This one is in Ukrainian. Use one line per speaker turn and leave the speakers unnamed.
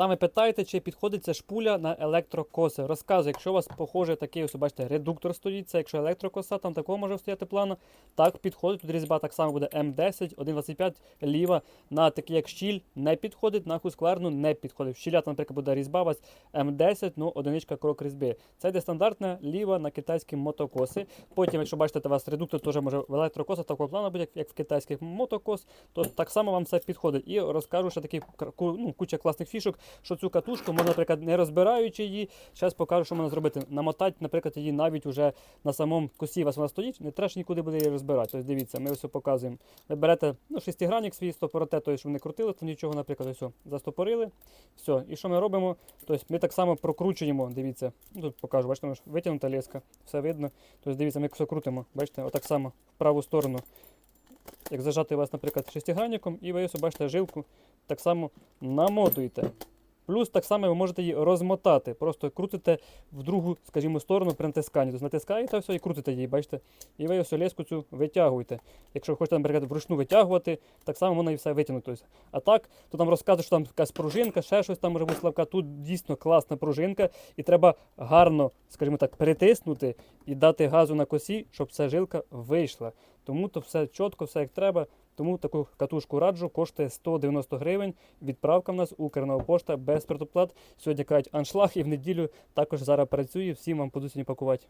Там ви питаєте, чи підходить ця шпуля на електрокоси. Розказую, якщо у вас похоже такий, ось бачите, редуктор стоїть, це якщо електрокоса, там такого може стояти плана. Так підходить. Тут різьба так само буде М10, 1,25 ліва. На такий як щіль не підходить, на хускварну не підходить. В щілят, наприклад, буде різьба у вас М10, ну одиничка крок різьби. Це йде стандартна ліва на китайські мотокоси. Потім, якщо бачите, у вас редуктор теж може в електрокосах такого плану буде, як, в китайських мотокос, то так само вам все підходить. І розкажу такий кр- ну, куча класних фішок, що цю катушку можна, наприклад, не розбираючи її. Зараз покажу, що можна зробити. Намотати, наприклад, її навіть уже на самому косі у вас вона стоїть, не треба ж нікуди буде її розбирати. Ось дивіться, ми ось показуємо. Ви берете ну, шестигранник свій стопороте, той, що вони крутили, то нічого, наприклад, ось застопорили. Все. І що ми робимо? Тобто ми так само прокручуємо, дивіться. Ну, тут покажу, бачите, витягнута леска, все видно. Тобто дивіться, ми все крутимо. Бачите, отак само в праву сторону. Як зажати вас, наприклад, шестигранником, і ви ось бачите жилку, так само намотуєте. Плюс так само ви можете її розмотати. Просто крутите в другу, скажімо, сторону при натисканні. Тобто натискаєте все і крутите її, бачите. І ви ось леску цю витягуєте. Якщо ви хочете, наприклад, вручну витягувати, так само можна і все витягнути. Тобто, А так, то там розказує, що там якась пружинка, ще щось там може бути славка. Тут дійсно класна пружинка, і треба гарно, скажімо так, перетиснути і дати газу на косі, щоб ця жилка вийшла. Тому то все чітко, все як треба. Тому таку катушку раджу, коштує 190 гривень. Відправка в нас Укрнова пошта без предоплат. Сьогодні кажуть аншлаг і в неділю також зараз працює. Всім вам буду пакувати.